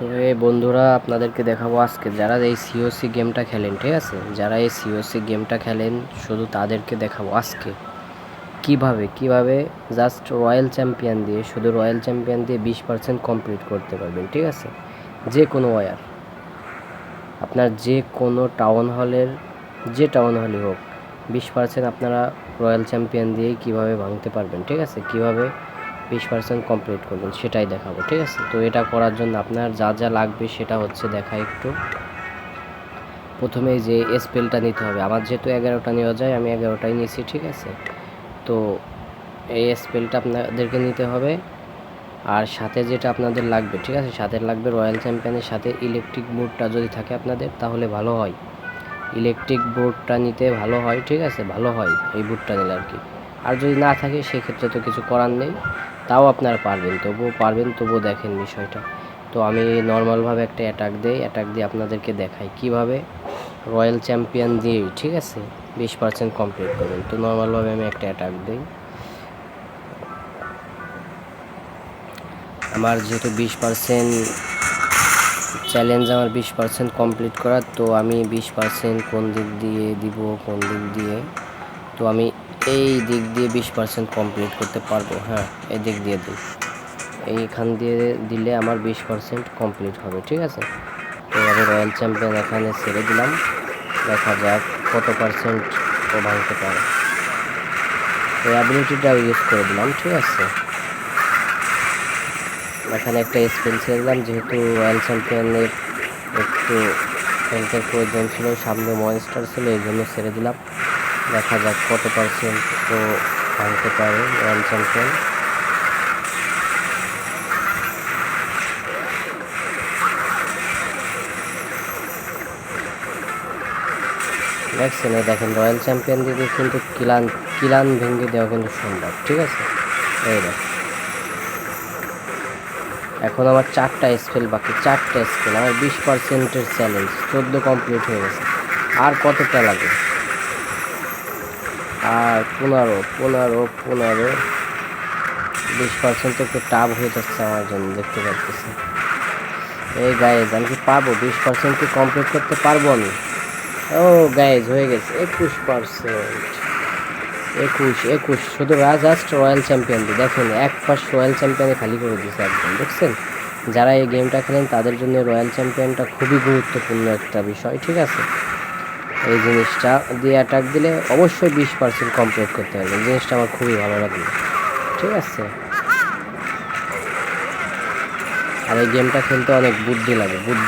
তো এই বন্ধুরা, আপনাদেরকে দেখাবো আজকে। যারা এই সিওসি গেমটা খেলেন, ঠিক আছে? যারা এই সিওসি গেমটা খেলেন, শুধু তাদেরকে দেখাবো আজকে। কীভাবে? কীভাবে? জাস্ট রয়্যাল চ্যাম্পিয়ন দিয়ে, শুধু রয়্যাল চ্যাম্পিয়ন দিয়ে বিশ পার্সেন্ট কমপ্লিট করতে পারবেন, ঠিক আছে? যে কোনো ওয়ার আপনার যে কোনো টাউন হলের যে টাউন হলই হোক, বিশ পার্সেন্ট আপনারা রয়্যাল চ্যাম্পিয়ন দিয়েই কীভাবে ভাঙতে পারবেন, ঠিক আছে? কীভাবে বিশ পার্সেন্ট কমপ্লিট করবেন, সেটাই দেখাবো, ঠিক আছে? তো এটা করার জন্য আপনার যা যা লাগবে সেটা হচ্ছে দেখা একটু। প্রথমে যে স্পেলটা নিতে হবে, আমার যেহেতু এগারোটা নেওয়া যায়, আমি এগারোটাই নিয়েছি, ঠিক আছে? তো এই স্পেলটা আপনাদেরকে নিতে হবে। আর সাথে যেটা আপনাদের লাগবে, ঠিক আছে? সাথে লাগবে রয়্যাল চ্যাম্পিয়নের সাথে ইলেকট্রিক বোর্ডটা যদি থাকে আপনাদের, তাহলে ভালো হয়। ইলেকট্রিক বোর্ডটা নিতে ভালো হয়, ঠিক আছে? ভালো হয় এই বোর্ডটা নিলে আর কি। আর যদি না থাকে, সেক্ষেত্রে তো কিছু করার নেই। তাও আপনারা পারবেন, তবুও পারবেন, তবুও দেখেন বিষয়টা। তো আমি নর্মালভাবে একটা অ্যাটাক দিই অ্যাটাক দিয়ে আপনাদেরকে দেখাই কীভাবে রয়্যাল চ্যাম্পিয়ন দিয়েই ঠিক আছে? বিশ পার্সেন্ট কমপ্লিট করবেন। তো নর্মালভাবে আমি একটা অ্যাটাক দিই। আমার যেহেতু বিশ পার্সেন্ট চ্যালেঞ্জ আমার বিশ পার্সেন্ট কমপ্লিট করার, তো আমি বিশ পার্সেন্ট কোন দিক দিয়ে দিব, কোন দিক দিয়ে? তো আমি এই দিক দিয়ে বিশ পার্সেন্ট কমপ্লিট করতে পারব হ্যাঁ এই দিক দিয়ে দিই। এইখান দিয়ে দিলে আমার বিশ পার্সেন্ট কমপ্লিট হবে, ঠিক আছে? আমি রয়্যাল চ্যাম্পিয়ন এখানে ছেড়ে দিলাম। দেখা যাক কত পার্সেন্ট ও ভাঙতে পারে। এই অ্যাবিলিটিটা ইউজ করে দিলাম, ঠিক আছে? এখানে একটা স্পেল ছেড়ে দিলাম, যেহেতু রয়্যাল চ্যাম্পিয়নের একটু হেলথের প্রয়োজন ছিল, সামনে মনস্টার ছিল, এই জন্য ছেড়ে দিলাম। দেখা যাক কত পার্সেন্ট তো ভাঙতে পারে রয়্যাল চ্যাম্পিয়ন দেখছেন দেখেন রয়্যাল চ্যাম্পিয়ন দিকে কিন্তু কিলান কিলান ভেঙে দেওয়া কিন্তু সম্ভব, ঠিক আছে? এই দেখ এখন আমার চারটা স্পেল বাকি, চারটা স্পেল আমার বিশ পার্সেন্টের চ্যালেঞ্জ চোদ্দ কমপ্লিট হয়ে গেছে। আর কতটা লাগে? আর পনেরো পনেরো পনেরো বিশ পার্সেন্ট একটু টাফ হয়ে যাচ্ছে আমার জন্য, দেখতে পাচ্ছি এই গায়েজ আমি কি পারব বিশ পার্সেন্ট কি কমপ্লিট করতে পারব আমি? ও গায়েজ হয়ে গেছে। একুশ পার্সেন্ট একুশ একুশ। শুধু জাস্ট রয়্যাল চ্যাম্পিয়ন দেখেন, এক ফার্স্ট রয়্যাল চ্যাম্পিয়নে খালি করে দিয়েছে একদম দেখছেন? যারা এই গেমটা খেলেন, তাদের জন্য রয়্যাল চ্যাম্পিয়নটা খুবই গুরুত্বপূর্ণ একটা বিষয়, ঠিক আছে? এই জিনিসটা দিয়ে অ্যাটাক দিলে অবশ্যই বিশ পার্সেন্ট কমপ্লিট করতে হবে। এই জিনিসটা আমার খুবই ভালো লাগল। ঠিক আছে? আর এই গেমটা খেলতে অনেক বুদ্ধি লাগে। বুদ্ধি